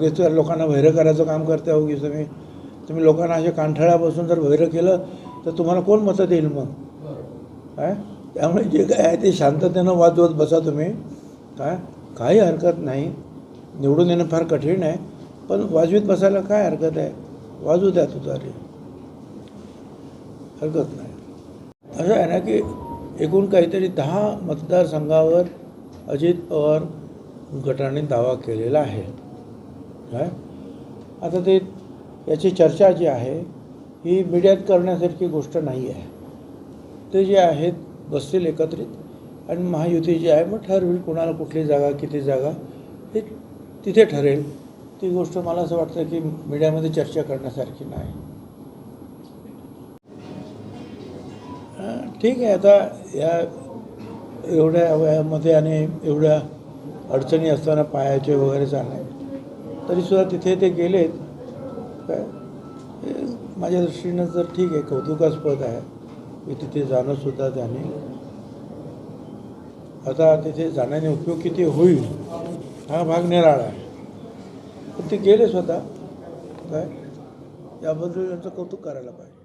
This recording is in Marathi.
उगेच लोकांना वैरं करायचं काम करते हो की तुम्ही तुम्ही लोकांना असे कांठाळा बसून जर वैरं केलं तर तुम्हाला कोण मतं देईल मग? काय? त्यामुळे जे काय आहे ते शांततेनं वाजवत बसा तुम्ही. काय? काही हरकत नाही. निवडून येणं फार कठीण आहे. पण वाजवीत बसायला काय हरकत आहे? वाजू द्या तुतारी. हरकत नाही. असं आहे ना की एकूण काहीतरी दहा मतदारसंघावर अजित पवार गटाने दावा केलेला आहे. काय आता ते याची चर्चा जी आहे ही मीडियात करण्यासारखी गोष्ट नाही आहे. ते जे आहेत बसतील एकत्रित. आणि महायुती जी आहे मग ठरवेल कुणाला कुठली जागा किती जागा हे तिथे ठरेल. ती गोष्ट मला असं वाटतं की मीडियामध्ये चर्चा करण्यासारखी नाही. ठीक आहे. आता या एवढ्या वयामध्ये आणि एवढ्या अडचणी असताना पायाचे वगैरे चालणे. तरीसुद्धा तिथे ते गेलेत. काय? माझ्या दृष्टीनं तर ठीक आहे कौतुकास्पद आहे. की तिथे जाणंसुद्धा त्याने आता तिथे जाण्याने उपयोग किती होईल हा भाग निराळा आहे. पण ते गेले स्वतः. काय? याबद्दल यांचं कौतुक करायला पाहिजे.